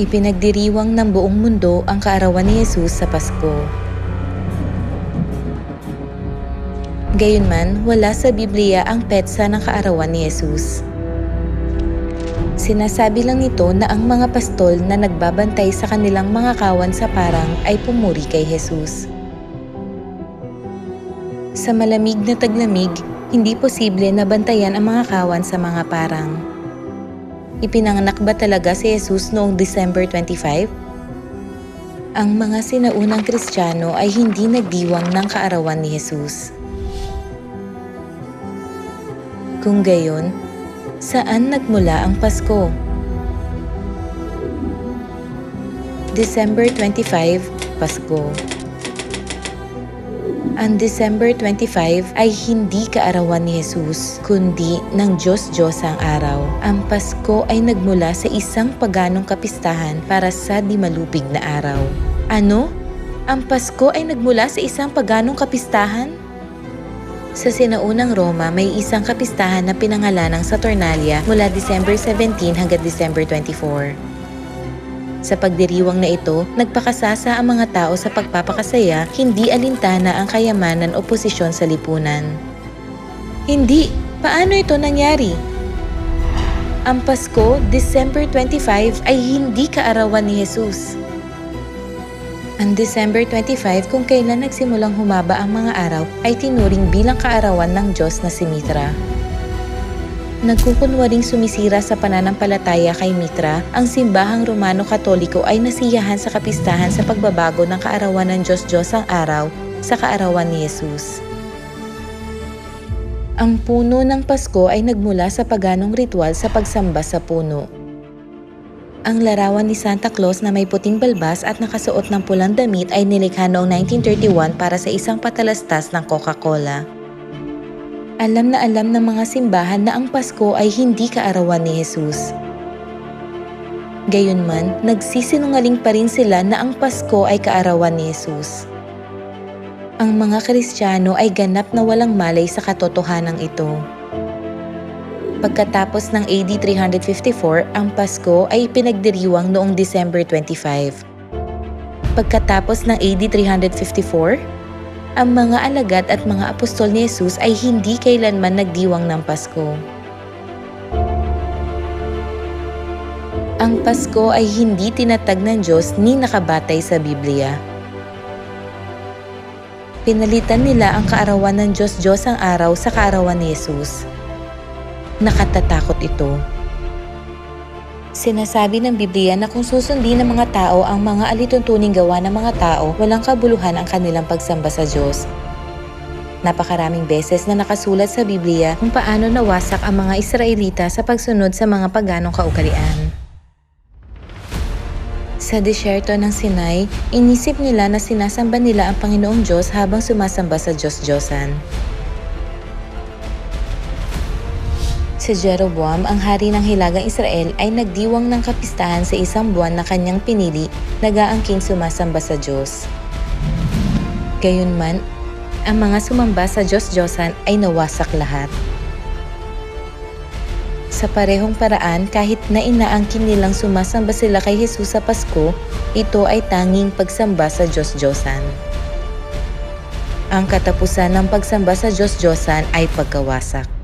Ipinagdiriwang ng buong mundo ang kaarawan ni Jesus sa Pasko. Gayunman, wala sa Biblia ang petsa ng kaarawan ni Jesus. Sinasabi lang nito na ang mga pastol na nagbabantay sa kanilang mga kawan sa parang ay pumuri kay Jesus. Sa malamig na taglamig, hindi posible na bantayan ang mga kawan sa mga parang. Ipinanganak ba talaga si Jesus noong December 25? Ang mga sinaunang Kristiyano ay hindi nagdiwang ng kaarawan ni Jesus. Kung gayon, saan nagmula ang Pasko? December 25, Pasko. Ang December 25 ay hindi kaarawan ni Jesus, kundi ng Diyos-Diyos ang araw. Ang Pasko ay nagmula sa isang paganong kapistahan para sa di malupig na araw. Ano? Ang Pasko ay nagmula sa isang paganong kapistahan? Sa sinaunang Roma, may isang kapistahan na pinangalanang Saturnalia mula December 17 hanggang December 24. Sa pagdiriwang na ito, nagpakasasa ang mga tao sa pagpapakasaya, hindi alintana ang kayamanan o posisyon sa lipunan. Hindi! Paano ito nangyari? Ang Pasko, December 25, ay hindi kaarawan ni Jesus. Ang December 25 kung kailan nagsimulang humaba ang mga araw ay tinuring bilang kaarawan ng Diyos na si Mitra. Nagkukunwaring sumisira sa pananampalataya kay Mitra, ang simbahang Romano Katoliko ay nasiyahan sa kapistahan sa pagbabago ng kaarawan ng Diyos-Diyos ang araw sa kaarawan ni Jesus. Ang puno ng Pasko ay nagmula sa paganong ritual sa pagsamba sa puno. Ang larawan ni Santa Claus na may puting balbas at nakasuot ng pulang damit ay nilikha noong 1931 para sa isang patalastas ng Coca-Cola. Alam na alam ng mga simbahan na ang Pasko ay hindi kaarawan ni Jesus. Gayunman, nagsisinungaling pa rin sila na ang Pasko ay kaarawan ni Jesus. Ang mga Kristiyano ay ganap na walang malay sa katotohanan ito. Pagkatapos ng AD 354, ang Pasko ay pinagdiriwang noong December 25. Pagkatapos ng AD 354, ang mga alagad at mga apostol ni Jesus ay hindi kailanman nagdiwang ng Pasko. Ang Pasko ay hindi tinatag ng Diyos ni nakabatay sa Biblia. Pinalitan nila ang kaarawan ng Diyos-Diyos ang araw sa kaarawan ni Jesus. Nakatatakot ito. Sinasabi ng Biblia na kung susundin ng mga tao ang mga alituntuning gawa ng mga tao, walang kabuluhan ang kanilang pagsamba sa Diyos. Napakaraming beses na nakasulat sa Biblia kung paano nawasak ang mga Israelita sa pagsunod sa mga paganong kaugalian. Sa disyerto ng Sinai, inisip nila na sinasamba nila ang Panginoong Diyos habang sumasamba sa Diyos-Diyosan. Si Jeroboam, ang hari ng Hilagang Israel, ay nagdiwang ng kapistahan sa isang buwan na kanyang pinili, nagaangking sumasamba sa Diyos. Gayunman, ang mga sumamba sa Diyos-Diyosan ay nawasak lahat. Sa parehong paraan, kahit na inaangkin nilang sumasamba sila kay Jesus sa Pasko, ito ay tanging pagsamba sa Diyos-Diyosan. Ang katapusan ng pagsamba sa Diyos-Diyosan ay pagkawasak.